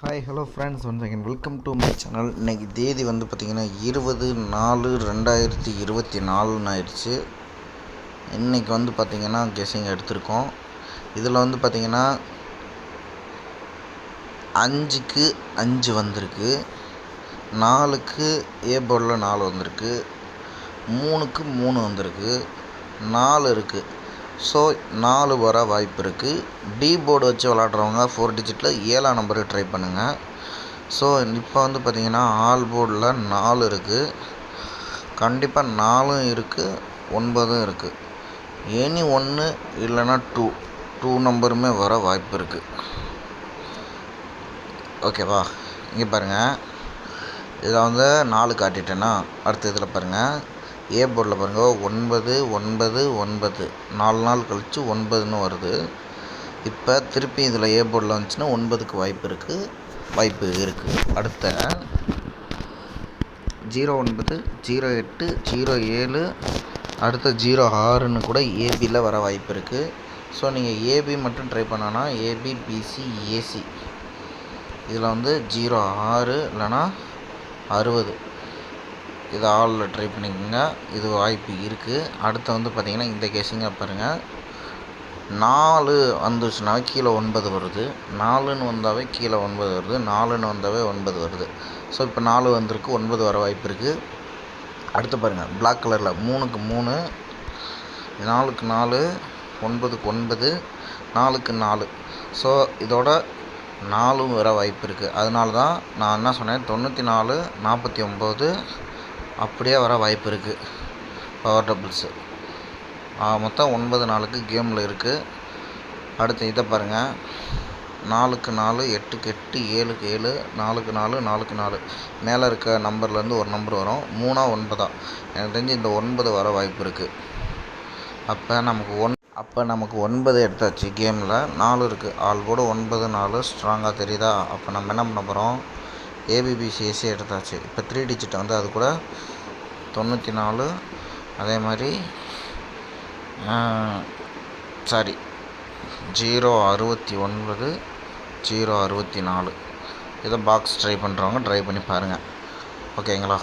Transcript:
Hi hello friends one second welcome to my channel இன்றைக்கி தேதி வந்து பார்த்திங்கன்னா இருபது நாலு ரெண்டாயிரத்தி இருபத்தி நாலுன்னு ஆயிடுச்சு. இன்றைக்கி வந்து பார்த்திங்கன்னா கெஸ்ஸிங் எடுத்திருக்கோம். இதில் வந்து பார்த்திங்கன்னா அஞ்சுக்கு அஞ்சு வந்திருக்கு. நாலுக்கு ஏ போர்டில் நாலு வந்திருக்கு. மூணுக்கு மூணு வந்திருக்கு. நாலு இருக்குது ஸோ நாலு வர வாய்ப்பு இருக்குது டி போர்டு வச்சு விளாட்றவங்க ஃபோர் டிஜிட்டில் ஏழாம் நம்பரு ட்ரை பண்ணுங்கள் ஸோ இப்போ வந்து பார்த்திங்கன்னா ஆல் போர்டில் நாலு இருக்குது கண்டிப்பாக நாலும் இருக்குது ஒன்பதும் இருக்குது எனி ஒன்று இல்லைன்னா டூ டூ நம்பருமே வர வாய்ப்பு இருக்குது ஓகேவா இங்கே பாருங்கள் இதில் வந்து நாலு காட்டிட்டேன்னா அடுத்த இதில் பாருங்கள் ஏ போர்டில் பாருங்கள் ஒன்பது ஒன்பது ஒன்பது. நாலு நாள் கழித்து ஒன்பதுன்னு வருது. இப்போ திருப்பி இதில் ஏ போர்டில் வந்துச்சுன்னா ஒன்பதுக்கு வாய்ப்பு இருக்குது வாய்ப்பு இருக்குது அடுத்த. ஜீரோ ஒன்பது ஜீரோ எட்டு ஜீரோ ஏழு. அடுத்த ஜீரோ ஆறுன்னு கூட ஏபியில் வர வாய்ப்பு இருக்குது ஸோ நீங்கள் ஏபி மட்டும் ட்ரை பண்ணோன்னா ஏபி பிசி ஏசி இதில் வந்து ஜீரோ ஆறு இல்லைன்னா அறுபது. இது ஆளில் ட்ரை பண்ணிக்கோங்க. இது வாய்ப்பு இருக்குது அடுத்து வந்து பார்த்திங்கன்னா இந்த கேஸிங்க பாருங்கள் நாலு வந்துச்சுனாவே கீழே ஒன்பது வருது. நாலுன்னு வந்தாவே கீழே ஒன்பது வருது. நாலுன்னு வந்தாவே ஒன்பது வருது. ஸோ இப்போ நாலு வந்திருக்கு. ஒன்பது வர வாய்ப்பு இருக்குது அடுத்து பாருங்கள் பிளாக் கலரில் மூணுக்கு மூணு நாலுக்கு நாலு ஒன்பதுக்கு ஒன்பது நாலுக்கு நாலு. ஸோ இதோட நாலும் வர வாய்ப்பு இருக்குது அதனால தான் நான் என்ன சொன்னேன்? தொண்ணூற்றி நாலு நாற்பத்தி ஒம்பது அப்படியே வர வாய்ப்பு இருக்குது பவர் டபுள்ஸு மொத்தம் ஒன்பது நாளுக்கு கேமில் இருக்குது அடுத்து இதை பாருங்கள் நாலுக்கு நாலு எட்டுக்கு எட்டு ஏழுக்கு ஏழு நாலுக்கு நாலு நாலுக்கு நாலு. மேலே இருக்க நம்பர்லேருந்து ஒரு நம்பர் வரும். மூணா ஒன்பதா? எனக்கு தெரிஞ்சு இந்த ஒன்பது வர வாய்ப்பு இருக்குது அப்போ நமக்கு ஒன் அப்போ நமக்கு ஒன்பது எடுத்தாச்சு கேமில் நாலு இருக்குது ஆள் கூட ஒன்பது நாலு. ஸ்ட்ராங்காக தெரியுதா? அப்போ நம்ம என்ன பண்ண போகிறோம் ஏபிபிசிஎஸ்சி எடுத்தாச்சு. இப்போ த்ரீ டிஜிட்டை வந்து அது கூட தொண்ணூற்றி நாலு அதே மாதிரி சாரி ஜீரோ அறுபத்தி ஒன்பது ஜீரோ அறுபத்தி நாலு இதை பாக்ஸ் ட்ரை பண்ணுறவங்க ட்ரை பண்ணி பாருங்கள் ஓகேங்களா